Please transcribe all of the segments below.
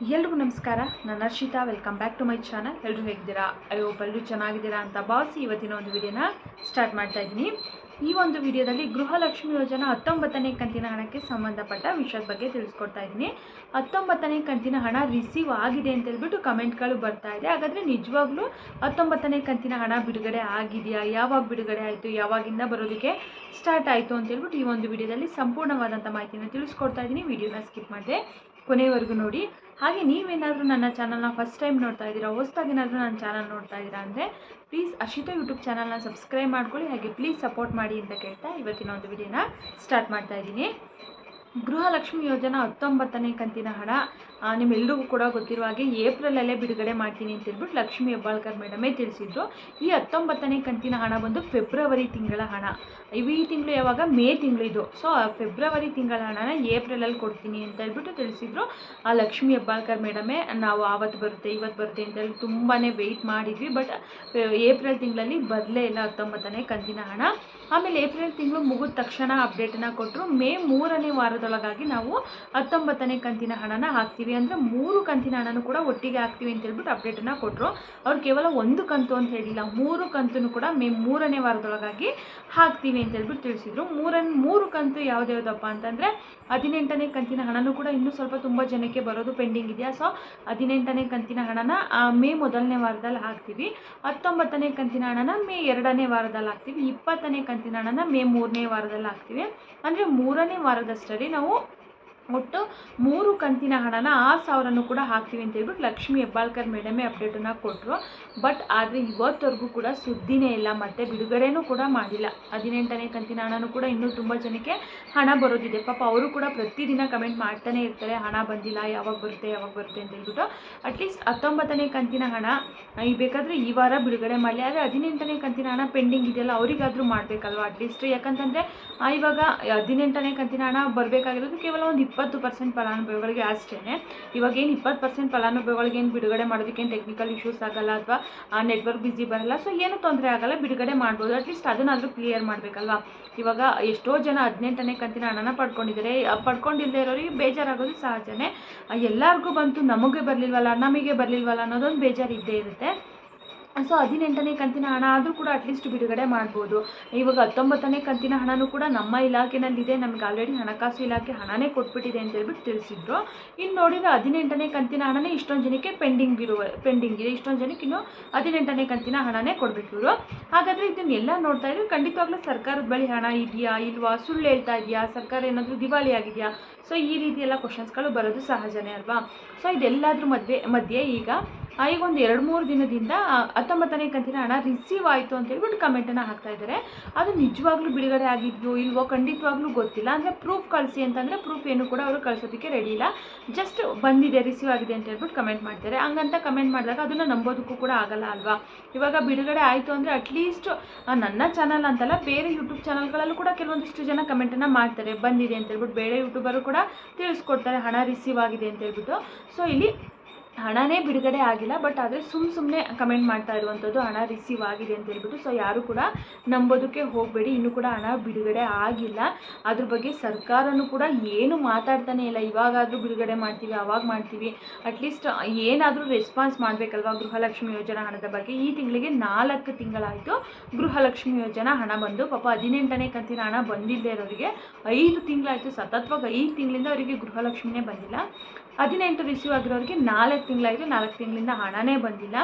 ಎಲ್ರಿಗೂ ನಮಸ್ಕಾರ. ನಾನು Harshita welcome back to my channel ಎಲ್ಲರೂ ಹೇಗಿದ್ದೀರಾ? ಅಯ್ಯೋ ಎಲ್ಲರೂ ಚೆನ್ನಾಗಿದ್ದೀರಾ ಅಂತ ಭಾವಿಸಿ ಇವತ್ತಿನ ಒಂದು ವಿಡಿಯೋನ ಸ್ಟಾರ್ಟ್ ಮಾಡ್ತಾ ಇದ್ದೀನಿ. ಈ ಒಂದು ವಿಡಿಯೋದಲ್ಲಿ ಗೃಹಲಕ್ಷ್ಮಿ ಯೋಜನಾ ಹತ್ತೊಂಬತ್ತನೇ ಕಂತಿನ ಹಣಕ್ಕೆ ಸಂಬಂಧಪಟ್ಟ ವಿಷಯದ ಬಗ್ಗೆ ತಿಳಿಸ್ಕೊಡ್ತಾ ಇದ್ದೀನಿ. ಹತ್ತೊಂಬತ್ತನೇ ಕಂತಿನ ಹಣ ರಿಸೀವ್ ಆಗಿದೆ ಅಂತ ಹೇಳ್ಬಿಟ್ಟು ಕಮೆಂಟ್ಗಳು ಬರ್ತಾ ಇದೆ. ಹಾಗಾದರೆ ನಿಜವಾಗ್ಲೂ ಹತ್ತೊಂಬತ್ತನೇ ಕಂತಿನ ಹಣ ಬಿಡುಗಡೆ ಆಗಿದೆಯಾ? ಯಾವಾಗ ಬಿಡುಗಡೆ ಆಯಿತು? ಯಾವಾಗಿಂದ ಬರೋದಕ್ಕೆ ಸ್ಟಾರ್ಟ್ ಆಯಿತು ಅಂತ ಹೇಳ್ಬಿಟ್ಟು ಈ ಒಂದು ವಿಡಿಯೋದಲ್ಲಿ ಸಂಪೂರ್ಣವಾದಂಥ ಮಾಹಿತಿಯನ್ನು ತಿಳಿಸ್ಕೊಡ್ತಾ ಇದ್ದೀನಿ. ವಿಡಿಯೋನ ಸ್ಕಿಪ್ ಮಾಡಿದೆ. ಕೊನೆವರೆಗೂ ನೋಡಿ. ಹಾಗೆ ನೀವೇನಾದರೂ ನನ್ನ ಚಾನಲ್ನ ಫಸ್ಟ್ ಟೈಮ್ ನೋಡ್ತಾ ಇದ್ದೀರಾ, ಹೊಸ್ದಾಗಿ ಏನಾದರೂ ನನ್ನ ಚಾನಲ್ ನೋಡ್ತಾ ಇದ್ದೀರಾ ಅಂದರೆ ಪ್ಲೀಸ್ ಅಶಿತಾ ಯೂಟ್ಯೂಬ್ ಚಾನಲ್ನ ಸಬ್ಸ್ಕ್ರೈಬ್ ಮಾಡ್ಕೊಳ್ಳಿ, ಹಾಗೆ ಪ್ಲೀಸ್ ಸಪೋರ್ಟ್ ಮಾಡಿ ಅಂತ ಕೇಳ್ತಾ ಇವತ್ತಿನ ಒಂದು ವಿಡಿಯೋನ ಸ್ಟಾರ್ಟ್ ಮಾಡ್ತಾ ಇದ್ದೀನಿ. ಗೃಹಲಕ್ಷ್ಮಿ ಯೋಜನಾ ಹತ್ತೊಂಬತ್ತನೇ ಕಂತಿನ ಹಣ. ನಿಮ್ಮೆಲ್ರಿಗೂ ಕೂಡ ಗೊತ್ತಿರುವ ಹಾಗೆ ಏಪ್ರಿಲಲ್ಲೇ ಬಿಡುಗಡೆ ಮಾಡ್ತೀನಿ ಅಂತ ಹೇಳ್ಬಿಟ್ಟು ಲಕ್ಷ್ಮಿ ಹೆಬ್ಬಾಳ್ಕರ್ ಮೇಡಮೇ ತಿಳಿಸಿದ್ರು ಈ ಹತ್ತೊಂಬತ್ತನೇ ಕಂತಿನ ಹಣ ಬಂದು ಫೆಬ್ರವರಿ ತಿಂಗಳ ಹಣ. ಈ ತಿಂಗಳು ಯಾವಾಗ? ಮೇ ತಿಂಗಳು ಇದು. ಸೊ ಫೆಬ್ರವರಿ ತಿಂಗಳ ಹಣನ ಏಪ್ರಿಲಲ್ಲಿ ಕೊಡ್ತೀನಿ ಅಂತ ಹೇಳ್ಬಿಟ್ಟು ತಿಳಿಸಿದ್ರು. ಆ ಲಕ್ಷ್ಮಿ ಹೆಬ್ಬಾಳ್ಕರ್ ಮೇಡಮೇ, ನಾವು ಆವತ್ತು ಬರುತ್ತೆ, ಇವತ್ತು ಬರುತ್ತೆ ಅಂತ ಹೇಳಿ ತುಂಬಾ ವೆಯ್ಟ್ ಮಾಡಿದ್ವಿ. ಬಟ್ ಏಪ್ರಿಲ್ ತಿಂಗಳಲ್ಲಿ ಬರಲೇ ಇಲ್ಲ ಹತ್ತೊಂಬತ್ತನೇ ಕಂತಿನ ಹಣ. ಆಮೇಲೆ ಏಪ್ರಿಲ್ ತಿಂಗಳು ಮುಗಿದ ತಕ್ಷಣ ಅಪ್ಡೇಟನ್ನು ಕೊಟ್ಟರು ಮೇ ಮೂರನೇ ವಾರದೊಳಗಾಗಿ ನಾವು ಹತ್ತೊಂಬತ್ತನೇ ಕಂತಿನ ಹಣನ ಹಾಕ್ತೀವಿ. ಅಂದರೆ ಮೂರು ಕಂತಿನ ಹಣನೂ ಕೂಡ ಒಟ್ಟಿಗೆ ಹಾಕ್ತೀವಿ ಅಂತ ಹೇಳ್ಬಿಟ್ಟು ಅಪ್ಡೇಟನ್ನು ಕೊಟ್ಟರು ಅವ್ರು ಕೇವಲ ಒಂದು ಕಂತು ಅಂತ ಹೇಳಿಲ್ಲ, ಮೂರು ಕಂತೂ ಕೂಡ ಮೇ ಮೂರನೇ ವಾರದೊಳಗಾಗಿ ಹಾಕ್ತೀವಿ ಅಂತ ಹೇಳ್ಬಿಟ್ಟು ತಿಳಿಸಿದ್ರು. ಮೂರನ್, ಮೂರು ಕಂತು ಯಾವುದ್ಯಾವುದಪ್ಪ ಅಂತಂದರೆ ಹದಿನೆಂಟನೇ ಕಂತಿನ ಹಣನೂ ಕೂಡ ಇನ್ನೂ ಸ್ವಲ್ಪ ತುಂಬ ಜನಕ್ಕೆ ಬರೋದು ಪೆಂಡಿಂಗ್ ಇದೆಯಾ. ಸೊ ಹದಿನೆಂಟನೇ ಕಂತಿನ ಹಣನ ಮೇ ಮೊದಲನೇ ವಾರದಲ್ಲಿ ಹಾಕ್ತೀವಿ. ಹತ್ತೊಂಬತ್ತನೇ ಕಂತಿನ ಹಣನ ಮೇ ಎರಡನೇ ವಾರದಲ್ಲಿ ಹಾಕ್ತೀವಿ. ಇಪ್ಪತ್ತನೇ ಕಂತಿನ ಹಣನ ಮೇ ಮೂರನೇ ವಾರದಲ್ಲಿ ಹಾಕ್ತೀವಿ. ಅಂದರೆ ಮೂರನೇ ವಾರದಷ್ಟರಲ್ಲಿ ನಾವು ಒಟ್ಟು ಮೂರು ಕಂತಿನ ಹಣನ ಆ ಸಾವಿರನೂ ಕೂಡ ಹಾಕ್ತೀವಿ ಅಂತ ಹೇಳ್ಬಿಟ್ಟು ಲಕ್ಷ್ಮಿ ಹೆಬ್ಬಾಳ್ಕರ್ ಮೇಡಮೇ ಅಪ್ಡೇಟನ್ನು ಕೊಟ್ಟರು ಬಟ್ ಆದರೆ ಇವತ್ತವರೆಗೂ ಕೂಡ ಸುದ್ದಿನೇ ಇಲ್ಲ, ಮತ್ತು ಬಿಡುಗಡೆನೂ ಕೂಡ ಮಾಡಿಲ್ಲ. ಹದಿನೆಂಟನೇ ಕಂತಿನ ಹಣನೂ ಕೂಡ ಇನ್ನೂ ತುಂಬ ಜನಕ್ಕೆ ಹಣ ಬರೋದಿದೆ. ಪಾಪ ಅವರು ಕೂಡ ಪ್ರತಿದಿನ ಕಮೆಂಟ್ ಮಾಡ್ತಾನೆ ಇರ್ತಾರೆ, ಹಣ ಬಂದಿಲ್ಲ, ಯಾವಾಗ ಬರುತ್ತೆ ಯಾವಾಗ ಬರುತ್ತೆ ಅಂತ ಹೇಳ್ಬಿಟ್ಟು. ಅಟ್ಲೀಸ್ಟ್ ಹತ್ತೊಂಬತ್ತನೇ ಕಂತಿನ ಹಣ ಈಗ ಬೇಕಾದರೆ ಈ ವಾರ ಬಿಡುಗಡೆ ಮಾಡಲಿ. ಆದರೆ ಹದಿನೆಂಟನೇ ಕಂತಿನ ಹಣ ಪೆಂಡಿಂಗ್ ಇದೆಯಲ್ಲ, ಅವರಿಗಾದರೂ ಮಾಡಬೇಕಲ್ವ? ಅಟ್ಲೀಸ್ಟ್ ಯಾಕಂತಂದರೆ ಇವಾಗ ಹದಿನೆಂಟನೇ ಕಂತಿನ ಹಣ ಬರಬೇಕಾಗಿರೋದು ಕೇವಲ ಒಂದು ಪರ್ಸೆಂಟ್ ಫಲಾನುಭವಿಗಳಿಗೆ ಅಷ್ಟೇ ಇವಾಗ ಏನು ಇಪ್ಪತ್ತು ಪರ್ಸೆಂಟ್ ಫಲಾನುಭವಿಗಳಿಗೆ ಏನು ಬಿಡುಗಡೆ ಮಾಡೋದಕ್ಕೆ ಏನು ಟೆಕ್ನಿಕಲ್ ಇಶ್ಯೂಸ್ ಆಗಲ್ಲ ಅಥವಾ ನೆಟ್ವರ್ಕ್ ಬಿಸಿ ಬರಲ್ಲ. ಸೊ ಏನು ತೊಂದರೆ ಆಗಲ್ಲ. ಬಿಡುಗಡೆ ಮಾಡ್ಬೋದು. ಅಟ್ಲೀಸ್ಟ್ ಅದನ್ನಾದರೂ ಕ್ಲಿಯರ್ ಮಾಡಬೇಕಲ್ವಾ? ಇವಾಗ ಎಷ್ಟೋ ಜನ ಹದಿನೆಂಟನೇ ಕಂತಿನ ಹಣನ ಪಡ್ಕೊಂಡಿದ್ದಾರೆ. ಪಡ್ಕೊಂಡಿಲ್ಲದೆ ಇರೋರಿಗೆ ಬೇಜಾರಾಗೋದು ಸಹಜನೇ. ಎಲ್ಲರಿಗೂ ಬಂತು, ನಮಗೆ ಬರಲಿಲ್ವಲ್ಲ ನಮಗೆ ಬರಲಿಲ್ವಲ್ಲ ಅನ್ನೋದೊಂದು ಬೇಜಾರು ಇದ್ದೇ ಇರುತ್ತೆ. ಸೊ ಹದಿನೆಂಟನೇ ಕಂತಿನ ಹಣ ಆದರೂ ಕೂಡ ಅಟ್ಲೀಸ್ಟ್ ಬಿಡುಗಡೆ ಮಾಡ್ಬೋದು. ಇವಾಗ ಹತ್ತೊಂಬತ್ತನೇ ಕಂತಿನ ಹಣನೂ ಕೂಡ ನಮ್ಮ ಇಲಾಖೆನಲ್ಲಿದೆ. ನಮ್ಗೆ ಆಲ್ರೆಡಿ ಹಣಕಾಸು ಇಲಾಖೆ ಹಣನೇ ಕೊಟ್ಬಿಟ್ಟಿದೆ ಅಂತ ಹೇಳ್ಬಿಟ್ಟು ತಿಳಿಸಿದ್ರು. ಇನ್ನು ನೋಡಿದ್ರೆ ಹದಿನೆಂಟನೇ ಕಂತಿನ ಹಣನೇ ಇಷ್ಟೊಂದು ಜನಕ್ಕೆ ಪೆಂಡಿಂಗ್ ಇರುವ ಪೆಂಡಿಂಗ್ ಇದೆ. ಇಷ್ಟೊಂದು ಜನಕ್ಕೆ ಇನ್ನು ಹದಿನೆಂಟನೇ ಕಂತಿನ ಹಣನೇ ಕೊಡಬೇಕು ಇವರು. ಹಾಗಾದರೆ ಇದನ್ನೆಲ್ಲ ನೋಡ್ತಾ ಇದ್ರೆ ಖಂಡಿತವಾಗ್ಲೂ ಸರ್ಕಾರದ ಬಳಿ ಹಣ ಇದೆಯಾ ಇಲ್ವಾ? ಸುಳ್ಳು ಹೇಳ್ತಾ ಇದೆಯಾ? ಸರ್ಕಾರ ಏನಾದರೂ ದಿವಾಳಿ ಆಗಿದೆಯಾ? ಸೊ ಈ ರೀತಿ ಎಲ್ಲ ಕ್ವಶನ್ಸ್ಗಳು ಬರೋದು ಸಹಜನೇ ಅಲ್ವಾ? ಸೊ ಇದೆಲ್ಲದ್ರ ಮಧ್ಯೆ ಮಧ್ಯೆ ಈಗ ಈಗ ಒಂದು ಎರಡು ಮೂರು ದಿನದಿಂದ ಹತ್ತೊಂಬತ್ತನೇ ಕಂತಿನ ಹಣ ರಿಸೀವ್ ಆಯಿತು ಅಂತ ಹೇಳ್ಬಿಟ್ಟು ಕಮೆಂಟನ್ನು ಹಾಕ್ತಾ ಇದ್ದಾರೆ. ಅದು ನಿಜವಾಗ್ಲೂ ಬಿಡುಗಡೆ ಆಗಿದ್ಯೋ ಇಲ್ವೋ ಖಂಡಿತವಾಗ್ಲೂ ಗೊತ್ತಿಲ್ಲ. ಅಂದರೆ ಪ್ರೂಫ್ ಕಳಿಸಿ ಅಂತಂದರೆ ಪ್ರೂಫ್ ಏನು ಕೂಡ ಅವರು ಕಳಿಸೋದಕ್ಕೆ ರೆಡಿ ಇಲ್ಲ. ಜಸ್ಟ್ ಬಂದಿದೆ ರಿಸೀವ್ ಆಗಿದೆ ಅಂತ ಹೇಳ್ಬಿಟ್ಟು ಕಮೆಂಟ್ ಮಾಡ್ತಾರೆ. ಹಂಗಂತ ಕಮೆಂಟ್ ಮಾಡಿದಾಗ ಅದನ್ನು ನಂಬೋದಕ್ಕೂ ಕೂಡ ಆಗಲ್ಲ ಅಲ್ವಾ? ಇವಾಗ ಬಿಡುಗಡೆ ಆಯಿತು ಅಂದರೆ ಅಟ್ಲೀಸ್ಟ್ ನನ್ನ ಚಾನಲ್ ಅಂತಲ್ಲ, ಬೇರೆ ಯೂಟ್ಯೂಬ್ ಚಾನಲ್ಗಳಲ್ಲೂ ಕೂಡ ಕೆಲವೊಂದಿಷ್ಟು ಜನ ಕಮೆಂಟನ್ನು ಮಾಡ್ತಾರೆ. ಬಂದಿದೆ ಅಂತ ಹೇಳ್ಬಿಟ್ಟು ಬೇರೆ ಯೂಟ್ಯೂಬರು ಕೂಡ ತಿಳಿಸ್ಕೊಡ್ತಾರೆ, ಹಣ ರಿಸೀವ್ ಆಗಿದೆ ಅಂತ ಹೇಳ್ಬಿಟ್ಟು. ಸೊ ಇಲ್ಲಿ ಹಣನೇ ಬಿಡುಗಡೆ ಆಗಿಲ್ಲ ಬಟ್ ಆದರೆ ಸುಮ್ಮ ಸುಮ್ಮನೆ ಕಮೆಂಟ್ ಮಾಡ್ತಾ ಇರುವಂಥದ್ದು ಹಣ ರಿಸೀವ್ ಆಗಿದೆ ಅಂತ ಹೇಳ್ಬಿಟ್ಟು ಸೊ ಯಾರು ಕೂಡ ನಂಬೋದಕ್ಕೆ ಹೋಗಬೇಡಿ. ಇನ್ನೂ ಕೂಡ ಹಣ ಬಿಡುಗಡೆ ಆಗಿಲ್ಲ. ಅದ್ರ ಬಗ್ಗೆ ಸರ್ಕಾರನೂ ಕೂಡ ಏನು ಮಾತಾಡ್ತಾನೆ ಇಲ್ಲ. ಇವಾಗಾದರೂ ಬಿಡುಗಡೆ ಮಾಡ್ತೀವಿ, ಅವಾಗ ಮಾಡ್ತೀವಿ. ಅಟ್ಲೀಸ್ಟ್ ಏನಾದರೂ ರೆಸ್ಪಾನ್ಸ್ ಮಾಡಬೇಕಲ್ವಾ ಗೃಹಲಕ್ಷ್ಮಿ ಯೋಜನಾ ಹಣದ ಬಗ್ಗೆ? ಈ ತಿಂಗಳಿಗೆ ನಾಲ್ಕು ತಿಂಗಳಾಯಿತು ಗೃಹಲಕ್ಷ್ಮಿ ಯೋಜನಾ ಹಣ ಬಂದು. ಪಾಪ ಹದಿನೆಂಟನೇ ಕಂತಿನ ಹಣ ಬಂದಿಲ್ಲದೆ ಇರೋರಿಗೆ ಐದು ತಿಂಗಳಾಯಿತು. ಸತತವಾಗಿ ಐದು ತಿಂಗಳಿಂದ ಅವರಿಗೆ ಗೃಹಲಕ್ಷ್ಮಿನೇ ಬಂದಿಲ್ಲ. ಹದಿನೆಂಟು ರಿಸೀವ್ ಆಗಿರೋರಿಗೆ ನಾಲ್ಕು ತಿಂಗಳಾಯಿತು ನಾಲ್ಕು ತಿಂಗಳಿಂದ ಹಣನೇ ಬಂದಿಲ್ಲ.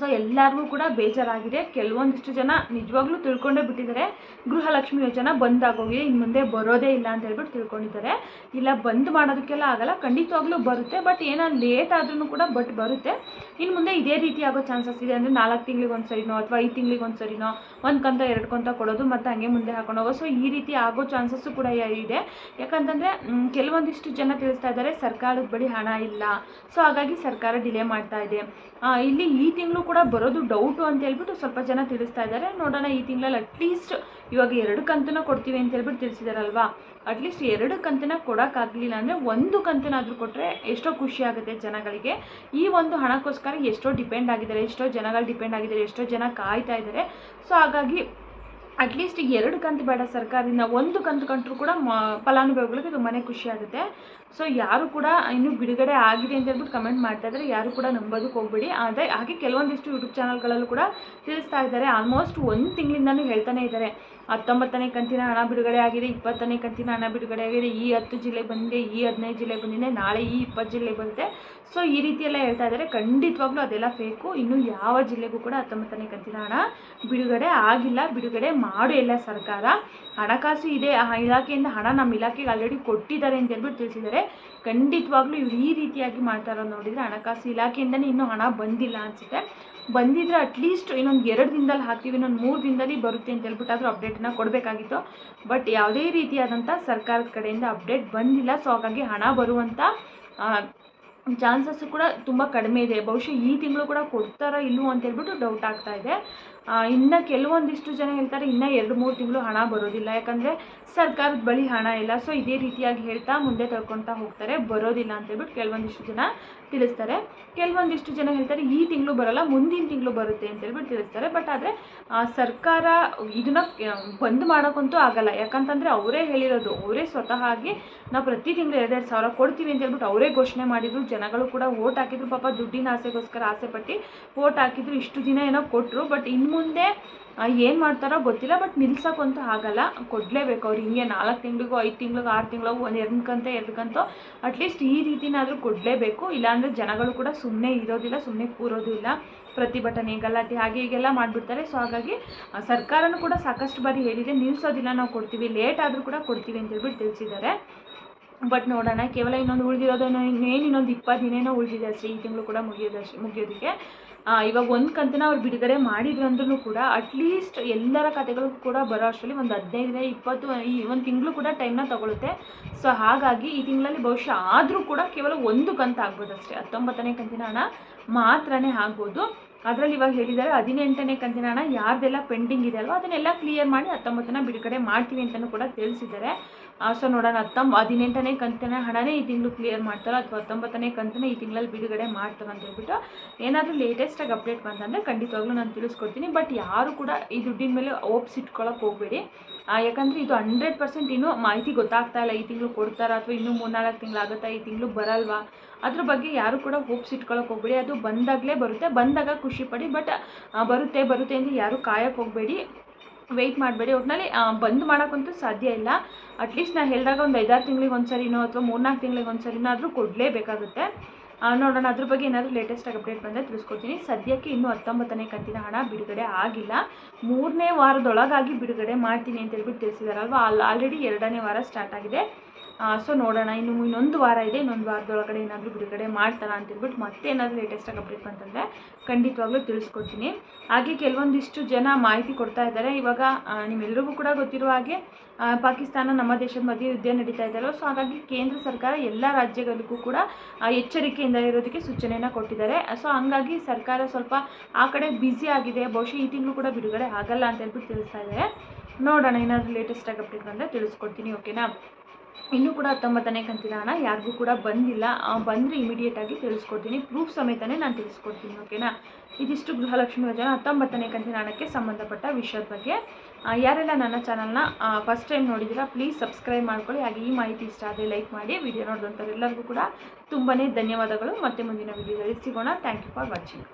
ಸೊ ಎಲ್ಲರಿಗೂ ಕೂಡ ಬೇಜಾರಾಗಿದೆ. ಕೆಲವೊಂದಿಷ್ಟು ಜನ ನಿಜವಾಗ್ಲೂ ತಿಳ್ಕೊಂಡೇ ಬಿಟ್ಟಿದ್ದಾರೆ. ಗೃಹಲಕ್ಷ್ಮಿ ಯೋಜನಾ ಬಂದಾಗೋಗಿದೆ ಇನ್ನು ಮುಂದೆ ಬರೋದೇ ಇಲ್ಲ ಅಂತ ಹೇಳ್ಬಿಟ್ಟು ತಿಳ್ಕೊಂಡಿದ್ದಾರೆ. ಇಲ್ಲ, ಬಂದ್ ಮಾಡೋದಕ್ಕೆಲ್ಲ ಆಗಲ್ಲ. ಖಂಡಿತವಾಗ್ಲೂ ಬರುತ್ತೆ. ಬಟ್ ಏನೋ ಲೇಟ್ ಆದ್ರೂ ಕೂಡ ಬಟ್ ಬರುತ್ತೆ. ಇನ್ನು ಮುಂದೆ ಇದೇ ರೀತಿ ಆಗೋ ಚಾನ್ಸಸ್ ಇದೆ. ಅಂದರೆ ನಾಲ್ಕು ತಿಂಗ್ಳಿಗೆ ಒಂದು ಸರಿನೋ ಅಥವಾ ಐದು ತಿಂಗ್ಳಿಗೆ ಒಂದ್ಸರಿನೋ ಒಂದು ಕಂತ, ಎರಡು ಕಂತ ಕೊಡೋದು ಮತ್ತು ಹಂಗೆ ಮುಂದೆ ಹಾಕೊಂಡು ಹೋಗೋ. ಸೊ ಈ ರೀತಿ ಆಗೋ ಚಾನ್ಸಸ್ಸು ಕೂಡ ಇದೆ. ಯಾಕಂತಂದರೆ ಕೆಲವೊಂದಿಷ್ಟು ಜನ ತಿಳಿಸ್ತಾ ಇದ್ದಾರೆ ಸರ್ಕಾರದ ಬಳಿ ಹಣ ಇಲ್ಲ. ಸೊ ಹಾಗಾಗಿ ಸರ್ಕಾರ ಡಿಲೇ ಮಾಡ್ತಾ ಇದೆ. ಇಲ್ಲಿ ಈ ತಿಂಗಳು ಕೂಡ ಬರೋದು ಡೌಟು ಅಂತ ಹೇಳ್ಬಿಟ್ಟು ಸ್ವಲ್ಪ ಜನ ತಿಳಿಸ್ತಾ ಇದ್ದಾರೆ. ನೋಡೋಣ ಈ ತಿಂಗಳಲ್ಲಿ ಅಟ್ಲೀಸ್ಟ್ ಇವಾಗ ಎರಡು ಕಂತನ ಕೊಡ್ತೀವಿ ಅಂತ ಹೇಳ್ಬಿಟ್ಟು ತಿಳಿಸಿದಾರಲ್ವಾ? ಅಟ್ಲೀಸ್ಟ್ ಎರಡು ಕಂತನ ಕೊಡೋಕ್ಕಾಗಲಿಲ್ಲ ಅಂದರೆ ಒಂದು ಕಂತನಾದರೂ ಕೊಟ್ಟರೆ ಎಷ್ಟೋ ಖುಷಿ ಆಗುತ್ತೆ ಜನಗಳಿಗೆ. ಈ ಒಂದು ಹಣಕ್ಕೋಸ್ಕರ ಎಷ್ಟೋ ಡಿಪೆಂಡ್ ಆಗಿದ್ದಾರೆ, ಎಷ್ಟೋ ಜನಗಳು ಡಿಪೆಂಡ್ ಆಗಿದ್ದಾರೆ, ಎಷ್ಟೋ ಜನ ಕಾಯ್ತಾ ಇದ್ದಾರೆ. ಸೊ ಹಾಗಾಗಿ ಅಟ್ಲೀಸ್ಟ್ ಎರಡು ಕಂತು ಬೇಡ ಸರ್ಕಾರದಿಂದ. ಒಂದು ಕಂತು ಕಂಟ್ರೂ ಕೂಡ ಮ, ಫಲಾನುಭವಿಗಳಿಗೆ ತುಂಬಾ ಖುಷಿ ಆಗುತ್ತೆ. ಸೊ ಯಾರು ಕೂಡ ಇನ್ನೂ ಬಿಡುಗಡೆ ಆಗಿದೆ ಅಂತ ಹೇಳ್ಬಿಟ್ಟು ಕಮೆಂಟ್ ಮಾಡ್ತಾ ಇದ್ದಾರೆ. ಯಾರು ಕೂಡ ನಂಬೋದಕ್ಕೆ ಹೋಗ್ಬೇಡಿ. ಆದರೆ ಹಾಗೆ ಕೆಲವೊಂದಿಷ್ಟು ಯೂಟ್ಯೂಬ್ ಚಾನಲ್ಗಳಲ್ಲೂ ಕೂಡ ತಿಳಿಸ್ತಾ ಇದ್ದಾರೆ. ಆಲ್ಮೋಸ್ಟ್ ಒಂದು ತಿಂಗಳಿಂದನೂ ಹೇಳ್ತಾನೆ ಇದ್ದಾರೆ. ಹತ್ತೊಂಬತ್ತನೇ ಕಂತಿನ ಹಣ ಬಿಡುಗಡೆ ಆಗಿದೆ, ಇಪ್ಪತ್ತನೇ ಕಂತಿನ ಹಣ ಬಿಡುಗಡೆ ಆಗಿದೆ, ಈ ಹತ್ತು ಜಿಲ್ಲೆ ಬಂದಿದೆ, ಈ ಹದಿನೈದು ಜಿಲ್ಲೆ ಬಂದಿದೆ, ನಾಳೆ ಈ ಇಪ್ಪತ್ತು ಜಿಲ್ಲೆ ಬರುತ್ತೆ ಸೊ ಈ ರೀತಿ ಎಲ್ಲ ಹೇಳ್ತಾ ಇದ್ದಾರೆ. ಖಂಡಿತವಾಗ್ಲೂ ಅದೆಲ್ಲ ಫೇಕು ಇನ್ನು ಯಾವ ಜಿಲ್ಲೆಗೂ ಕೂಡ ಹತ್ತೊಂಬತ್ತನೇ ಕಂತಿನ ಹಣ ಬಿಡುಗಡೆ ಆಗಿಲ್ಲ. ಬಿಡುಗಡೆ ಮಾಡು ಎಲ್ಲ ಸರ್ಕಾರ. ಹಣಕಾಸು ಇದೆ. ಆ ಇಲಾಖೆಯಿಂದ ಹಣ ನಮ್ಮ ಇಲಾಖೆಗೆ ಆಲ್ರೆಡಿ ಕೊಟ್ಟಿದ್ದಾರೆ ಅಂತ ಹೇಳ್ಬಿಟ್ಟು ತಿಳಿಸಿದ್ದಾರೆ. ಖಂಡಿತವಾಗ್ಲೂ ಇವ್ರು ಈ ರೀತಿಯಾಗಿ ಮಾಡ್ತಾ ಇರೋದು ನೋಡಿದರೆ ಹಣಕಾಸು ಇಲಾಖೆಯಿಂದನೇ ಇನ್ನೂ ಹಣ ಬಂದಿಲ್ಲ ಅನಿಸುತ್ತೆ. ಬಂದಿದ್ರೆ ಅಟ್ಲೀಸ್ಟ್ ಇನ್ನೊಂದು ಎರಡು ದಿನದಲ್ಲಿ ಹಾಕ್ತೀವಿ, ಇನ್ನೊಂದು ಮೂರು ದಿನದಲ್ಲಿ ಬರುತ್ತೆ ಅಂತ ಹೇಳ್ಬಿಟ್ಟು ಆದರೂ ಅಪ್ಡೇಟನ್ನ ಕೊಡಬೇಕಾಗಿತ್ತು. ಬಟ್ ಯಾವುದೇ ರೀತಿಯಾದಂಥ ಸರ್ಕಾರದ ಕಡೆಯಿಂದ ಅಪ್ಡೇಟ್ ಬಂದಿಲ್ಲ. ಸೊ ಹಾಗಾಗಿ ಹಣ ಬರುವಂಥ ಚಾನ್ಸಸ್ಸು ಕೂಡ ತುಂಬ ಕಡಿಮೆ ಇದೆ. ಬಹುಶಃ ಈ ತಿಂಗಳು ಕೂಡ ಕೊಡ್ತಾರೋ ಇಲ್ಲವೋ ಅಂತ ಹೇಳ್ಬಿಟ್ಟು ಡೌಟ್ ಆಗ್ತಾ ಇದೆ. ಇನ್ನು ಕೆಲವೊಂದಿಷ್ಟು ಜನ ಹೇಳ್ತಾರೆ, ಇನ್ನೂ ಎರಡು ಮೂರು ತಿಂಗಳು ಹಣ ಬರೋದಿಲ್ಲ. ಯಾಕಂದರೆ ಸರ್ಕಾರದ ಬಳಿ ಹಣ ಇಲ್ಲ. ಸೊ ಇದೇ ರೀತಿಯಾಗಿ ಹೇಳ್ತಾ ಮುಂದೆ ತಳ್ಕೊತಾ ಹೋಗ್ತಾರೆ. ಬರೋದಿಲ್ಲ ಅಂತ ಹೇಳ್ಬಿಟ್ಟು ಕೆಲವೊಂದಿಷ್ಟು ಜನ ತಿಳಿಸ್ತಾರೆ. ಕೆಲವೊಂದಿಷ್ಟು ಜನ ಹೇಳ್ತಾರೆ, ಈ ತಿಂಗಳು ಬರೋಲ್ಲ, ಮುಂದಿನ ತಿಂಗಳು ಬರುತ್ತೆ ಅಂತ ಹೇಳ್ಬಿಟ್ಟು ತಿಳಿಸ್ತಾರೆ. ಬಟ್ ಆದರೆ ಸರ್ಕಾರ ಇದನ್ನ ಬಂದ್ ಮಾಡೋಕ್ಕಂತೂ ಆಗಲ್ಲ. ಯಾಕಂತಂದರೆ ಅವರೇ ಹೇಳಿರೋದು, ಅವರೇ ಸ್ವತಃ ಆಗಿ ನಾವು ಪ್ರತಿ ತಿಂಗಳು ಎರಡೆರಡು ಸಾವಿರ ಕೊಡ್ತೀವಿ ಅಂತ ಹೇಳ್ಬಿಟ್ಟು ಅವರೇ ಘೋಷಣೆ ಮಾಡಿದ್ರು. ಜನಗಳು ಕೂಡ ಓಟ್ ಹಾಕಿದ್ರು. ಪಾಪ ದುಡ್ಡಿನ ಆಸೆಗೋಸ್ಕರ ಆಸೆ ಪಟ್ಟು ಓಟ್ ಹಾಕಿದ್ರು. ಇಷ್ಟು ದಿನ ಏನೋ ಕೊಟ್ಟರು ಬಟ್ ಇನ್ನು ಮುಂದೆ ಏನು ಮಾಡ್ತಾರೋ ಗೊತ್ತಿಲ್ಲ ಬಟ್ ನಿಲ್ಸೋಕ್ಕಂತೂ ಆಗಲ್ಲ. ಕೊಡಲೇಬೇಕು ಅವ್ರು ಹಿಂಗೆ ನಾಲ್ಕು ತಿಂಗಳಿಗೂ, ಐದು ತಿಂಗ್ಳಿಗೆ, ಆರು ತಿಂಗಳಿಗೂ, ಒಂದು ಎರಡು ಕಂತ ಅಟ್ಲೀಸ್ಟ್ ಈ ರೀತಿನಾದರೂ ಕೊಡಲೇಬೇಕು. ಇಲ್ಲಾಂದರೆ ಜನಗಳು ಕೂಡ ಸುಮ್ಮನೆ ಇರೋದಿಲ್ಲ ಸುಮ್ಮನೆ ಕೂರೋದು ಇಲ್ಲ. ಪ್ರತಿಭಟನೆ, ಗಲಾಟೆ, ಹಾಗೆ ಹೀಗೆಲ್ಲ ಮಾಡಿಬಿಡ್ತಾರೆ. ಸೊ ಹಾಗಾಗಿ ಸರ್ಕಾರನೂ ಕೂಡ ಸಾಕಷ್ಟು ಬಾರಿ ಹೇಳಿದೆ, ನಿಲ್ಸೋದಿಲ್ಲ, ನಾವು ಕೊಡ್ತೀವಿ ಲೇಟ್ ಆದರೂ ಕೂಡ ಕೊಡ್ತೀವಿ ಅಂತ ಹೇಳ್ಬಿಟ್ಟು ತಿಳಿಸಿದ್ದಾರೆ. ಬಟ್ ನೋಡೋಣ, ಕೇವಲ ಇನ್ನೊಂದು ಉಳಿದಿರೋದು ಇನ್ನೇನು ಇನ್ನೊಂದು ಇಪ್ಪತ್ತು ದಿನೇನೋ ಉಳಿದಿದೆ ಅಷ್ಟೇ, ಈ ತಿಂಗಳು ಕೂಡ ಮುಗಿಯೋದಷ್ಟು, ಮುಗಿಯೋದಕ್ಕೆ. ಇವಾಗ ಒಂದು ಕಂತಿನ ಅವ್ರು ಬಿಡುಗಡೆ ಮಾಡಿದ್ರು ಅಂದ್ರೂ ಕೂಡ ಅಟ್ಲೀಸ್ಟ್ ಎಲ್ಲರ ಕತೆಗಳು ಕೂಡ ಬರೋ ಅಷ್ಟರಲ್ಲಿ ಒಂದು ಹದಿನೈದು ದಿನ ಇಪ್ಪತ್ತು, ಈ ಒಂದು ತಿಂಗಳು ಕೂಡ ಟೈಮ್ನ ತಗೊಳುತ್ತೆ. ಸೊ ಹಾಗಾಗಿ ಈ ತಿಂಗಳಲ್ಲಿ ಬಹುಶಃ ಆದರೂ ಕೂಡ ಕೇವಲ ಒಂದು ಕಂತು ಆಗ್ಬೋದು ಅಷ್ಟೇ ಹತ್ತೊಂಬತ್ತನೇ ಕಂತಿನ ಹಣ ಮಾತ್ರನೇ ಆಗ್ಬೋದು. ಅದರಲ್ಲಿ ಇವಾಗ ಹೇಳಿದ್ದಾರೆ ಹದಿನೆಂಟನೇ ಕಂತಿನ ಹಣ ಯಾರ್ದೆಲ್ಲ ಪೆಂಡಿಂಗ್ ಇದೆ ಅಲ್ವಾ, ಅದನ್ನೆಲ್ಲ ಕ್ಲಿಯರ್ ಮಾಡಿ ಹತ್ತೊಂಬತ್ತನ ಬಿಡುಗಡೆ ಮಾಡ್ತೀವಿ ಅಂತಲೂ ಕೂಡ ತಿಳಿಸಿದ್ದಾರೆ. ಸೊ ನೋಡೋಣ ಹತ್ತೊಂಬ ಹದಿನೆಂಟನೇ ಕಂತಿನ ಹಣನೇ ಈ ತಿಂಗಳು ಕ್ಲಿಯರ್ ಮಾಡ್ತಾರೋ ಅಥವಾ ಹತ್ತೊಂಬತ್ತನೇ ಕಂತನೇ ಈ ತಿಂಗಳಲ್ಲಿ ಬಿಡುಗಡೆ ಮಾಡ್ತಾರೆ ಅಂತ ಹೇಳ್ಬಿಟ್ಟು ಏನಾದರೂ ಲೇಟೆಸ್ಟಾಗಿ ಅಪ್ಡೇಟ್ ಬಂತಂದರೆ ಖಂಡಿತವಾಗ್ಲೂ ನಾನು ತಿಳಿಸ್ಕೊಡ್ತೀನಿ. ಬಟ್ ಯಾರು ಕೂಡ ಈ ದುಡ್ಡಿನ ಮೇಲೆ ಓಪ್ಸ್ ಇಟ್ಕೊಳ್ಳೋಕೆ ಹೋಗಬೇಡಿ. ಯಾಕಂದರೆ ಇದು ಹಂಡ್ರೆಡ್ ಪರ್ಸೆಂಟ್ ಇನ್ನೂ ಮಾಹಿತಿ ಗೊತ್ತಾಗ್ತಾ ಇಲ್ಲ. ಈ ತಿಂಗಳು ಕೊಡ್ತಾರಾ ಅಥವಾ ಇನ್ನೂ ಮೂರ್ನಾಲ್ಕು ತಿಂಗಳಾಗುತ್ತಾ ಈ ತಿಂಗಳು ಬರಲ್ವಾ? ಅದ್ರ ಬಗ್ಗೆ ಯಾರು ಕೂಡ ಹೋಪ್ಸ್ ಇಟ್ಕೊಳ್ಳೋಕೆ ಹೋಗಬೇಡಿ. ಅದು ಬಂದಾಗಲೇ ಬರುತ್ತೆ. ಬಂದಾಗ ಖುಷಿಪಡಿ ಬಟ್ ಬರುತ್ತೆ ಬರುತ್ತೆ ಅಂತ ಯಾರು ಕಾಯಕ್ಕೆ ಹೋಗಬೇಡಿ. ವೆಯ್ಟ್ ಮಾಡಬೇಡಿ. ಒಟ್ಟಿನಲ್ಲಿ ಬಂದ್ ಮಾಡೋಕ್ಕಂತೂ ಸಾಧ್ಯ ಇಲ್ಲ. ಅಟ್ಲೀಸ್ಟ್ ನಾನು ಹೇಳಿದಾಗ ಒಂದು ಐದಾರು ತಿಂಗಳಿಗೆ ಒಂದು ಸರಿನೋ ಅಥವಾ ಮೂರ್ನಾಲ್ಕು ತಿಂಗಳಿಗೆ ಒಂದು ಆದರೂ ಕೊಡಲೇಬೇಕಾಗುತ್ತೆ. ನೋಡೋಣ. ಅದ್ರ ಬಗ್ಗೆ ಏನಾದರೂ ಲೇಟೆಸ್ಟಾಗಿ ಅಪ್ಡೇಟ್ ಬಂದರೆ ತಿಳಿಸ್ಕೊಡ್ತೀನಿ. ಸದ್ಯಕ್ಕೆ ಇನ್ನೂ ಹತ್ತೊಂಬತ್ತನೇ ಕಂತಿನ ಹಣ ಬಿಡುಗಡೆ ಆಗಿಲ್ಲ. ಮೂರನೇ ವಾರದೊಳಗಾಗಿ ಬಿಡುಗಡೆ ಮಾಡ್ತೀನಿ ಅಂತ ಹೇಳ್ಬಿಟ್ಟು ತಿಳಿಸಿದಾರಲ್ವ? ಅಲ್ಲಿ ಆಲ್ರೆಡಿ ಎರಡನೇ ವಾರ ಸ್ಟಾರ್ಟ್ ಆಗಿದೆ. ಸೊ ನೋಡೋಣ, ಇನ್ನು ಇನ್ನೊಂದು ವಾರ ಇದೆ, ಇನ್ನೊಂದು ವಾರದೊಳಗಡೆ ಏನಾದರೂ ಬಿಡುಗಡೆ ಮಾಡ್ತಾರಾ ಅಂತ ಹೇಳ್ಬಿಟ್ಟು ಮತ್ತೆ ಏನಾದರೂ ಲೇಟೆಸ್ಟಾಗಿ ಅಪ್ಡೇಟ್ ಬಂತಂದರೆ ಖಂಡಿತವಾಗ್ಲೂ ತಿಳಿಸ್ಕೊಡ್ತೀನಿ. ಹಾಗೆ ಕೆಲವೊಂದಿಷ್ಟು ಜನ ಮಾಹಿತಿ ಕೊಡ್ತಾ ಇದ್ದಾರೆ. ಇವಾಗ ನಿಮ್ಮೆಲ್ಲರಿಗೂ ಕೂಡ ಗೊತ್ತಿರುವ ಹಾಗೆ ಪಾಕಿಸ್ತಾನ ನಮ್ಮ ದೇಶದ ಮಧ್ಯೆ ಯುದ್ಧ ನಡೀತಾ ಇದ್ದಾರೆ ಸೊ ಹಾಗಾಗಿ ಕೇಂದ್ರ ಸರ್ಕಾರ ಎಲ್ಲ ರಾಜ್ಯಗಳಿಗೂ ಕೂಡ ಎಚ್ಚರಿಕೆಯಿಂದ ಇರೋದಕ್ಕೆ ಸೂಚನೆಯನ್ನು ಕೊಟ್ಟಿದ್ದಾರೆ. ಸೊ ಹಂಗಾಗಿ ಸರ್ಕಾರ ಸ್ವಲ್ಪ ಆ ಕಡೆ ಬ್ಯುಸಿ ಆಗಿದೆ, ಬಹುಶಃ ಈ ತಿಂಗಳು ಕೂಡ ಬಿಡುಗಡೆ ಆಗಲ್ಲ ಅಂತ ಹೇಳ್ಬಿಟ್ಟು ತಿಳಿಸ್ತಾ ಇದ್ದಾರೆ. ನೋಡೋಣ, ಏನಾದರೂ ಲೇಟೆಸ್ಟಾಗಿ ಅಪ್ಡೇಟ್ ಬಂದರೆ ತಿಳಿಸ್ಕೊಡ್ತೀನಿ ಓಕೆನಾ ಇನ್ನೂ ಕೂಡ ಹತ್ತೊಂಬತ್ತನೇ ಕಂತಿನ ಹಣ ಯಾರಿಗೂ ಕೂಡ ಬಂದಿಲ್ಲ. ಬಂದರೆ ಇಮಿಡಿಯೇಟಾಗಿ ತಿಳಿಸ್ಕೊಡ್ತೀನಿ. ಪ್ರೂಫ್ ಸಮೇತನೇ ನಾನು ತಿಳಿಸ್ಕೊಡ್ತೀನಿ ಓಕೆನಾ ಇದಿಷ್ಟು ಗೃಹಲಕ್ಷ್ಮಿ ಯೋಜನೆ ಹತ್ತೊಂಬತ್ತನೇ ಕಂತಿನ ಹಣಕ್ಕೆ ಸಂಬಂಧಪಟ್ಟ ವಿಷಯದ ಬಗ್ಗೆ. ಯಾರೆಲ್ಲ ನನ್ನ ಚಾನಲ್ನ ಫಸ್ಟ್ ಟೈಮ್ ನೋಡಿದ್ದೀರಾ ಪ್ಲೀಸ್ ಸಬ್ಸ್ಕ್ರೈಬ್ ಮಾಡ್ಕೊಳ್ಳಿ. ಹಾಗೆ ಈ ಮಾಹಿತಿ ಇಷ್ಟ ಆದರೆ ಲೈಕ್ ಮಾಡಿ. ವಿಡಿಯೋ ನೋಡಿದಂಥವ್ರೆಲ್ಲರಿಗೂ ಕೂಡ ತುಂಬಾ ಧನ್ಯವಾದಗಳು. ಮತ್ತೆ ಮುಂದಿನ ವಿಡಿಯೋದಲ್ಲಿ ಸಿಗೋಣ. Thank you for watching